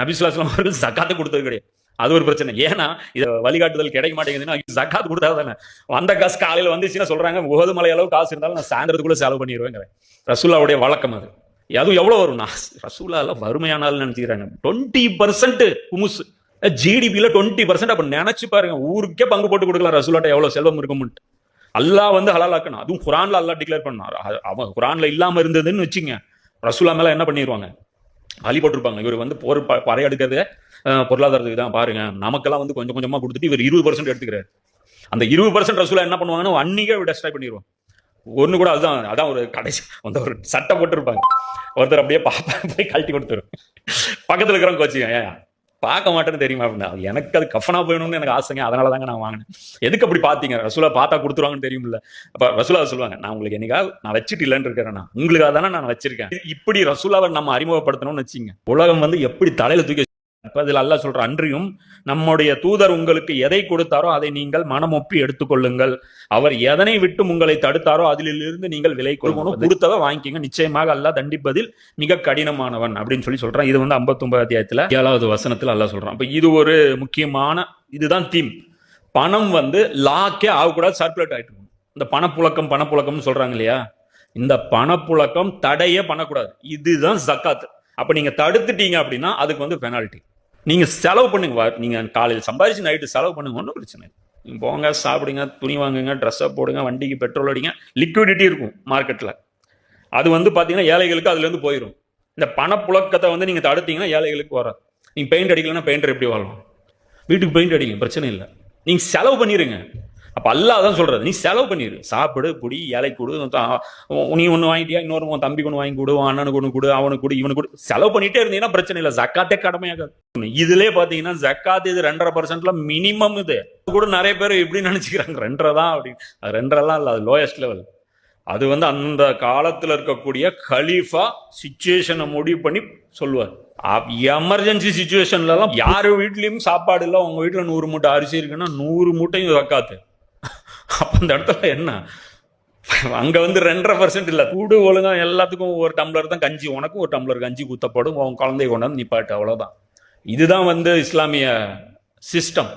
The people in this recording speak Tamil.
நபிசுல்லாஸ்லாம் அவர்கள் சக்காத்து கொடுத்தது கிடையாது. அது ஒரு பிரச்சனை. ஏன்னா இதை வழிகாட்டுதல் கிடைக்க மாட்டேங்குதுன்னா ஜக்காத் கொடுத்தா தானே? வந்த காசு காலையில் வந்துச்சுன்னா சொல்கிறாங்க கோதுமலை அளவு காசு இருந்தாலும் நான் சாயந்தரத்துக்குள்ளே செலவு பண்ணிடுவேங்கிறேன் ரசூல்லாவுடைய வழக்கம் அது. அதுவும் எவ்வளோ வரும்? நான் ரசூல்லா எல்லாம் வறுமையானாலும் நினச்சிக்கிறாங்க டுவெண்ட்டி பர்சன்ட் குமுஸ். ஜிடிபியில் டுவெண்ட்டி பர்சன்ட் அப்போ நினச்சி பாருங்க. ஊருக்கே பங்கு போட்டு கொடுக்கலாம் ரசூலாட்ட எவ்வளோ செல்வம் இருக்கும்ட்டு அல்லாஹ் வந்து ஹலாலாக்கணும் அதுவும் குரான்ல அல்லா டிக்ளேர் பண்ணார் அவன் குரான்ல இல்லாமல் இருந்ததுன்னு வச்சுங்க ரசூலா மேலே என்ன பண்ணிடுவாங்க அழி போட்டிருப்பாங்க. இவர் வந்து போர் பறை எடுக்கிறத பொருளாதாரத்துக்கு தான் பாருங்க. நமக்கெல்லாம் வந்து கொஞ்சம் கொஞ்சமா கொடுத்துட்டு இவர் இருபது பர்சன்ட் எடுத்துக்கிறாரு. அந்த இருபது பர்சன்ட் ரசூலா என்ன பண்ணுவாங்கன்னா அன்னிக்கே டெஸ்ட்ராய் பண்ணிடுவோம் ஒன்று கூட அதுதான் அதான் ஒரு கடைசி அந்த ஒரு சட்டை போட்டிருப்பாங்க. ஒருத்தர் அப்படியே பாப்பா போய் கழட்டி கொடுத்துரும். பக்கத்துல இருக்கிறவங்க கோச்சிங்க பார்க்க மாட்டேன்னு தெரியுமா அப்படின்னா எனக்கு அது கஃபனா போயணும்னு எனக்கு ஆசைங்க அதனால தாங்க நான் வாங்கினேன். எதுக்கு அப்படி பார்த்தீங்க? ரசூலா பார்த்தா கொடுத்துருவாங்கன்னு தெரியும்ல. அப்ப ரசூலா சொல்லுவாங்க நான் உங்களுக்கு என்னைக்கா நான் வச்சுட்டு இல்லைன்னு இருக்கிறேன் உங்களுக்காக தானே நான் வச்சிருக்கேன். இப்படி ரசூலாவை நம்ம அறிமுகப்படுத்தணும்னு வச்சுங்க உலகம் வந்து எப்படி தலையில தூக்கி அப்ப இதுல அல்லாஹ் சொல்ற அன்றியும் நம்முடைய தூதர் உங்களுக்கு எதை கொடுத்தாரோ அதை நீங்கள் மனமொப்பி எடுத்துக்கொள்ளுங்கள். அவர் எதனை விட்டு உங்களை தடுத்தாரோ அதிலிருந்து நீங்கள் விலை கொடுக்கணும் கொடுத்ததை வாங்கிக்கோங்க நிச்சயமாக அல்லாஹ் தண்டிப்பதில் மிக கடினமானவன் அப்படின்னு சொல்லி சொல்றான். இது வந்து 59 அத்தியாயத்துல ஏழாவது வசனத்துல அல்லாஹ் சொல்றான். அப்ப இது ஒரு முக்கியமான இதுதான் தீம் பணம் வந்து லாக்கே ஆகக்கூடாது சர்க்குலேட் ஆயிட்டு இருக்கும் இந்த பணப்புழக்கம் பணப்புழக்கம்னு சொல்றாங்க இல்லையா? இந்த பணப்புழக்கம் தடையே பண்ணக்கூடாது. இதுதான் ஜக்காத் அப்ப நீங்க தடுத்துட்டீங்க அப்படின்னா அதுக்கு வந்து பெனால்ட்டி நீங்க செலவு பண்ணுங்க வா- நீங்க காலையில் சம்பாதிச்சு நைட்டு செலவு பண்ணுங்க ஒன்றும் பிரச்சனை இல்லை. போங்க சாப்பிடுங்க துணி வாங்குங்க ட்ரெஸ்ஸை போடுங்க வண்டிக்கு பெட்ரோல் அடிங்க லிக்விடிட்டி இருக்கும் மார்க்கெட்டில் அது வந்து பார்த்தீங்கன்னா ஏழைகளுக்கு அதுலேருந்து போயிடும் இந்த பணப்புழக்கத்தை வந்து நீங்கள் தடுத்தீங்கன்னா ஏழைகளுக்கு வராது. நீங்கள் பெயிண்ட் அடிக்கலன்னா பெயிண்டர் எப்படி வாழலாம் வீட்டுக்கு பெயிண்ட் அடிங்க பிரச்சனை இல்லை. நீங்கள் செலவு பண்ணிடுங்க அப்போ அல்லாஹ் தான் சொல்றது நீ செலவு பண்ணிடு சாப்பிடு குடி ஏழை கொடு நீ ஒன்று வாங்கிட்டியா? இன்னொரு உன் தம்பி ஒன்று வாங்கி கொடு அண்ணனுக்கு ஒன்று கொடு அவனுக்கு கொடு இவனுக்கு கொடு. செலவு பண்ணிட்டே இருந்தீங்கன்னா பிரச்சனை இல்லை. ஜக்காத்தே கடமையாகாது. இதுலேயே பார்த்தீங்கன்னா ஜக்காத் இது ரெண்டரை பர்சன்ட்ல மினிமம் இது. கூட நிறைய பேர் எப்படி நினைச்சுக்கிறாங்க. ரெண்டரை தான் அப்படின்னு. ரெண்டரைலாம் ரெண்டரெல்லாம் இல்லை அது லோயஸ்ட் லெவல் அது வந்து அந்த காலத்தில் இருக்கக்கூடிய கலீஃபா சுச்சுவேஷனை முடிவு பண்ணி சொல்லுவார். எமர்ஜென்சி சுச்சுவேஷன்லலாம் யார் வீட்லேயும் சாப்பாடு இல்லை. உங்கள் வீட்டில் நூறு மூட்டை அரிசி இருக்குன்னா நூறு மூட்டையும் ஜக்காத்து. அப்போ அந்த இடத்துல என்ன? அங்கே வந்து ரெண்டரை பர்சன்ட் இல்லை. கூடு ஒழுங்கா எல்லாத்துக்கும் ஒரு டம்ளர் தான் கஞ்சி. உனக்கும் ஒரு டம்ளர் கஞ்சி குத்தப்படும் உன் குழந்தைய கொண்டாந்து நிப்பாட்டு. அவ்வளோதான் இதுதான் வந்து இஸ்லாமிய சிஸ்டம்